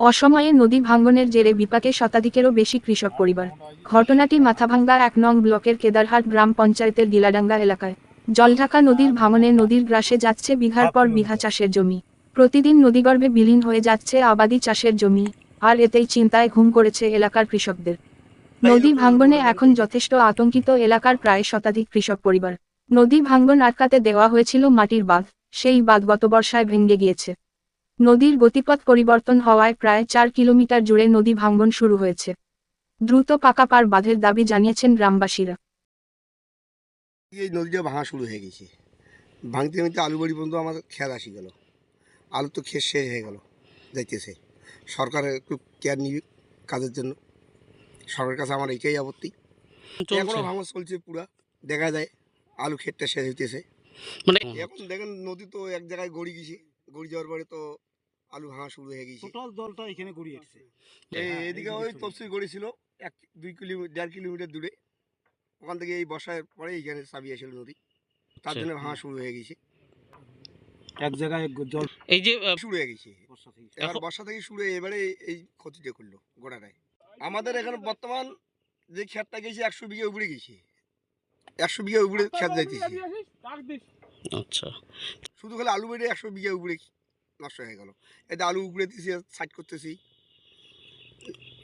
অসময়ে নদী ভাঙ্গনের জেরে বিপাকে শতাধিকেরও বেশি কৃষক পরিবার। ঘটনাটি মাথাভাঙ্গা এক নং ব্লকের কেদারহাট গ্রাম পঞ্চায়েতের গিলাডাঙ্গা এলাকায়। জলঢাকা নদীর ভাঙনে নদীর গ্রাসে যাচ্ছে বিঘার পর বিঘা চাষের জমি। প্রতিদিন নদীগর্ভে বিলীন হয়ে যাচ্ছে আবাদি চাষের জমি, আর এতেই চিন্তায় ঘুম করেছে এলাকার কৃষকদের। নদী ভাঙ্গনে এখন যথেষ্ট আতঙ্কিত এলাকার প্রায় শতাধিক কৃষক পরিবার। নদী ভাঙ্গন আটকাতে দেওয়া হয়েছিল মাটির বাঁধ, সেই বাঁধ গত বর্ষায় ভেঙে গিয়েছে। নদীর গতিপথ পরিবর্তন হওয়ায় প্রায় চার কিলোমিটার জুড়ে নদী ভাঙ্গন শুরু হয়েছে। দ্রুত পাকা পার বাঁধের দাবি জানিয়েছেন গ্রামবাসীরা। এই নদীটা ভাঙা শুরু হয়ে গেছে। ভাঙতে ভাঙতে আলু বাড়ি পর্যন্ত আমার খেয়াল আসি গেল। আলু তো খেয়ে শেষ হয়ে গেল যাইতেছে। সরকারের একটু কেয়ার নিবে কাজের জন্য। সরকারের কাছে আমার এইটাই আপত্তি। এখনও ভাঙা চলছে পুরা দেখা যায়। আলু ক্ষেতটা শেষ হইতেছে। মানে এখন দেখেন নদী তো এক জায়গায় গড়ি গেছে। গড়ি যাওয়ার পরে তো আলু ভাঙা শুরু হয়ে গেছে। টোটাল দলটা এখানে গড়িয়ে এসেছে এই এদিকে ওই তফসিল গড়ি ছিল এক দুই কিলোমিটার দেড় কিলোমিটার দূরে। ওখান থেকে এই বর্ষার পরে এইখানে চাবি আসছিল নদী। তার আচ্ছা। জন্য ভাঙা শুরু হয়ে গেছে। এক জায়গায় জল এই যে শুরু হয়ে গেছে। এবার বর্ষা থেকে শুরু হয়ে এবারে এই ক্ষতিটা করল গোড়াটায়। আমাদের এখানে বর্তমান যে ক্ষেতটা গেছে একশো বিঘা উপরে গেছে। একশো বিঘা উপরে ক্ষেত যাইতেছে। আচ্ছা। শুধু খালি আলু বেড়ে একশো বিঘা উপরে নষ্ট হয়ে গেল। এটা আলু উপরে দিছি সাইড করতেছি।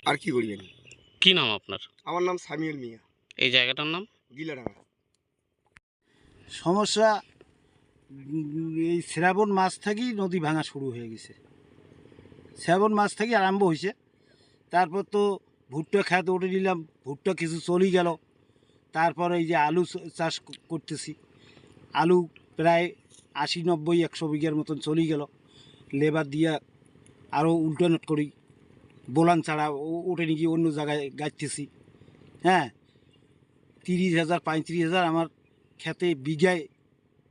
আর কি করবেন কি নাম আপনার? আমার নাম সামিউল মিয়া। এই জায়গাটার নাম? গিলাডাঙ্গা। সমস্যা এই শ্রাবণ মাস থেকেই নদী ভাঙা শুরু হয়ে গেছে। শ্রাবণ মাস থেকে আরম্ভ হয়েছে। তারপর তো ভুট্টা খেত উঠে নিলাম ভুট্টা কিছু চলেই গেল। তারপর এই যে আলু চ- চাষ করতেছি। আলু প্রায় আশি নব্বই একশো বিঘার মতন চলেই গেল। লেবার দিয়া আরও উল্টানোট করি। বোলান ছাড়া ও- ওঠে নাকি অন্য জায়গায় গাইতেছি। হ্যাঁ তিরিশ হাজার পঁয়ত্রিশ হাজার আমার খেতে বিঘায়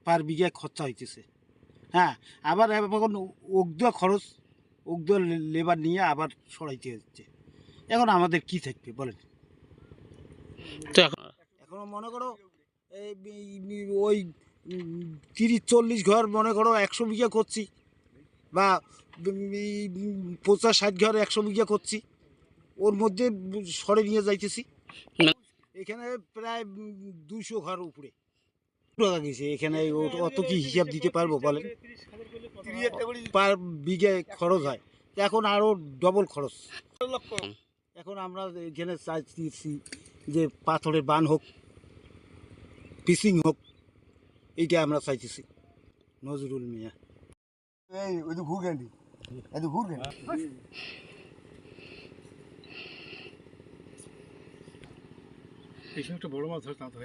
পার বিঘায় খরচা হইতেছে। হ্যাঁ আবার এখন উগ্ধ খরচ উগ্ধ লেবার নিয়ে আবার সরাইতে হচ্ছে। এখন আমাদের কি থাকবে বলেন? তো এখন এখন মনে করো এই ওই তিরিশ, চল্লিশ ঘর, মনে করো একশো বিঘা করছি বা পঞ্চাশ ষাট ঘর একশো বিঘা করছি। ওর মধ্যে সরে নিয়ে যাইতেছি। এখানে প্রায় দুইশো ঘর উপরে। গেছে এখানে অত কি হিসাব দিতে পারব বলেন? পার বিঘায় খরচ হয়। এখন আরও ডবল খরচ। এখন আমরা এখানে চাইছি যে পাথরের বান হোক, পিসিং হোক এইটা আমরা চাইতেছি। নজরুল মিয়া। এই ওই তো ঘুর গ্যান্ডি এই তো ঘুর এই সময় একটা বড় মাছ ধরতাম তো